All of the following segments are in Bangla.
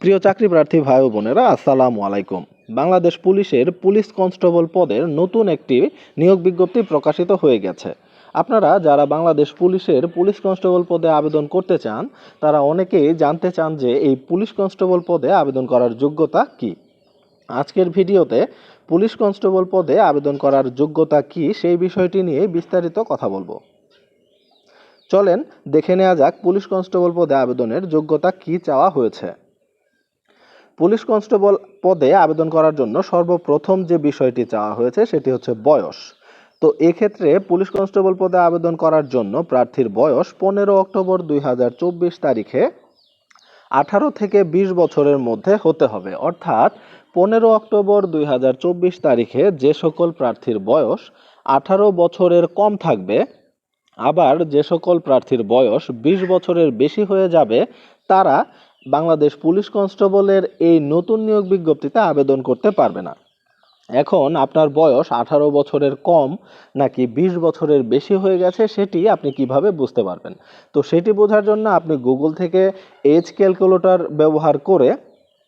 প্রিয় চাকরি প্রার্থী ভাই বোনেরা, আসসালামু আলাইকুম। বাংলাদেশ পুলিশের পুলিশ কনস্টেবল পদের নতুন একটি নিয়োগ বিজ্ঞপ্তি প্রকাশিত হয়ে গেছে। আপনারা যারা বাংলাদেশ পুলিশের পুলিশ কনস্টেবল পদে আবেদন করতে চান, তারা অনেকেই জানতে চান যে এই পুলিশ কনস্টেবল পদে আবেদন করার যোগ্যতা কী। আজকের ভিডিওতে পুলিশ কনস্টেবল পদে আবেদন করার যোগ্যতা কী সেই বিষয়টি নিয়ে বিস্তারিত কথা বলব। চলেন, দেখে নেওয়া যাক পুলিশ কনস্টেবল পদে আবেদনের যোগ্যতা কী চাওয়া হয়েছে। পুলিশ কনস্টেবল পদে আবেদন করার জন্য সর্বপ্রথম যে বিষয়টি চাওয়া হয়েছে সেটি হচ্ছে বয়স। তো এক্ষেত্রে পুলিশ কনস্টেবল পদে আবেদন করার জন্য প্রার্থীর বয়স পনেরো অক্টোবর দুই হাজার চব্বিশ তারিখে আঠারো থেকে বিশ বছরের মধ্যে হতে হবে। অর্থাৎ পনেরো অক্টোবর দুই হাজার চব্বিশ তারিখে যে সকল প্রার্থীর বয়স আঠারো বছরের কম থাকবে, আবার যে সকল প্রার্থীর বয়স বিশ বছরের বেশি হয়ে যাবে, তারা বাংলাদেশ পুলিশ কনস্টেবলের এই নতুন নিয়োগ বিজ্ঞপ্তিতে আবেদন করতে পারবে না। এখন আপনার বয়স আঠারো বছরের কম নাকি বিশ বছরের বেশি হয়ে গেছে সেটি আপনি কীভাবে বুঝতে পারবেন? তো সেটি বোঝার জন্য আপনি গুগল থেকে এজ ক্যালকুলেটর ব্যবহার করে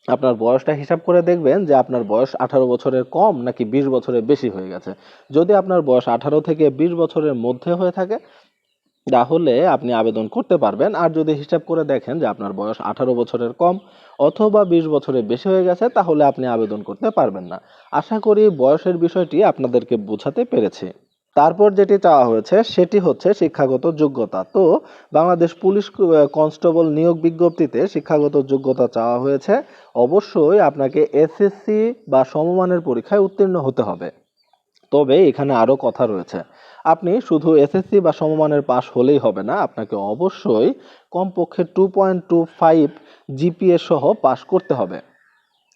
আপনার বয়সটা হিসাব করে দেখবেন যে আপনার বয়স আঠারো বছরের কম নাকি বিশ বছরের বেশি হয়ে গেছে। যদি আপনার বয়স আঠারো থেকে বিশ বছরের মধ্যে হয়ে থাকে তাহলে আপনি আবেদন করতে পারবেন। আর যদি হিসাব করে দেখেন যে আপনার বয়স আঠারো বছরের কম অথবা বিশ বছরের বেশি হয়ে গেছে, তাহলে আপনি আবেদন করতে পারবেন না। আশা করি বয়সের বিষয়টি আপনাদেরকে বোঝাতে পেরেছি। তারপর যেটি চাওয়া হয়েছে, সেটি হচ্ছে শিক্ষাগত যোগ্যতা। তো বাংলাদেশ পুলিশ কনস্টেবল নিয়োগ বিজ্ঞপ্তিতে শিক্ষাগত যোগ্যতা চাওয়া হয়েছে। অবশ্যই আপনাকে এসএসসি বা সমমানের পরীক্ষায় উত্তীর্ণ হতে হবে। তবে এখানে আরও কথা রয়েছে। আপনি শুধু এসএসসি বা সমমানের পাশ হলেই হবে না, আপনাকে অবশ্যই কমপক্ষে two point two five GPA সহ পাশ করতে হবে।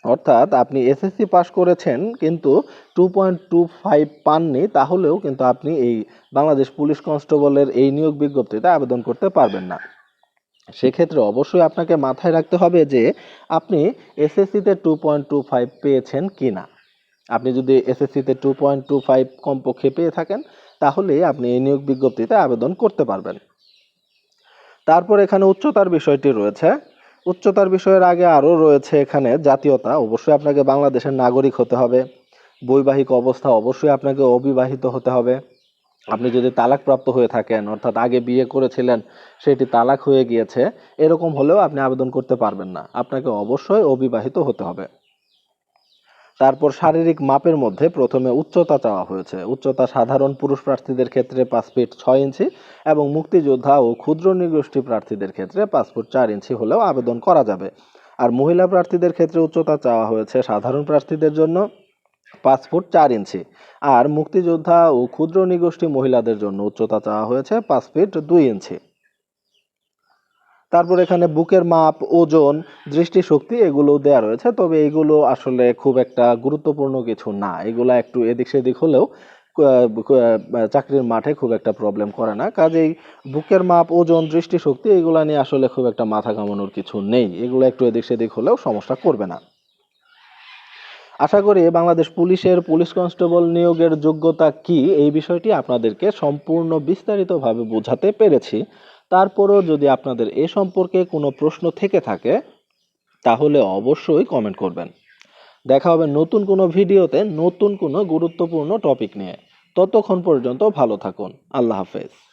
অর্থাৎ আপনি এসএসসি পাশ করেছেন কিন্তু টু পয়েন্ট টু ফাইভ পাননি, তাহলেও কিন্তু আপনি এই বাংলাদেশ পুলিশ কনস্টেবলের এই নিয়োগ বিজ্ঞপ্তিতে আবেদন করতে পারবেন না। সেক্ষেত্রে অবশ্যই আপনাকে মাথায় রাখতে হবে যে, আপনি এসএসসিতে টু পয়েন্ট টু ফাইভ পেয়েছেন কি না আপনি যদি এসএসসিতে টু পয়েন্ট টু ফাইভ কমপক্ষে পেয়ে থাকেন, তাহলে আপনি এই নিয়োগ বিজ্ঞপ্তিতে আবেদন করতে পারবেন। তারপর এখানে উচ্চতার বিষয়টি রয়েছে। উচ্চতার বিষয়ের আগে আরও রয়েছে এখানে জাতীয়তা। অবশ্যই আপনাকে বাংলাদেশের নাগরিক হতে হবে। বৈবাহিক অবস্থা অবশ্যই আপনাকে অবিবাহিত হতে হবে। আপনি যদি তালাকপ্রাপ্ত হয়ে থাকেন, অর্থাৎ আগে বিয়ে করেছিলেন, সেটি তালাক হয়ে গিয়েছে, এরকম হলেও আপনি আবেদন করতে পারবেন না। আপনাকে অবশ্যই অবিবাহিত হতে হবে। তারপর শারীরিক মাপের মধ্যে প্রথমে উচ্চতা চাওয়া হয়েছে। উচ্চতা সাধারণ পুরুষ প্রার্থীদের ক্ষেত্রে পাঁচ ফিট ছয় ইঞ্চি এবং মুক্তিযোদ্ধা ও ক্ষুদ্র নৃগোষ্ঠী প্রার্থীদের ক্ষেত্রে পাঁচ ফুট চার ইঞ্চি হলেও আবেদন করা যাবে। আর মহিলা প্রার্থীদের ক্ষেত্রে উচ্চতা চাওয়া হয়েছে সাধারণ প্রার্থীদের জন্য পাঁচ ফুট চার ইঞ্চি। আর মুক্তিযোদ্ধা ও ক্ষুদ্র নৃগোষ্ঠী মহিলাদের জন্য উচ্চতা চাওয়া হয়েছে পাঁচ ফিট দুই ইঞ্চি। তারপর এখানে বুকের মাপ, ওজন, দৃষ্টিশক্তি এগুলো দেয়া রয়েছে। তবে এগুলো আসলে খুব একটা গুরুত্বপূর্ণ কিছু না। এগুলো একটু এদিক সেদিক হলেও চাকরির মাঠে খুব একটা প্রবলেম করে না। কাজেই বুকের মাপ, ওজন, দৃষ্টিশক্তি এগুলো নিয়ে আসলে খুব একটা মাথা ঘামানোর কিছু নেই। এগুলো একটু এদিক সেদিক হলেও সমস্যা করবে না। আশা করি বাংলাদেশ পুলিশের পুলিশ কনস্টেবল নিয়োগের যোগ্যতা কি এই বিষয়টি আপনাদেরকে সম্পূর্ণ বিস্তারিতভাবে বোঝাতে পেরেছি। তারপরও যদি আপনাদের এ সম্পর্কে কোনো প্রশ্ন থেকে থাকে, তাহলে অবশ্যই কমেন্ট করবেন। দেখা হবে নতুন কোনো ভিডিওতে নতুন কোনো গুরুত্বপূর্ণ টপিক নিয়ে। ততক্ষণ পর্যন্ত ভালো থাকুন। আল্লাহ হাফেজ।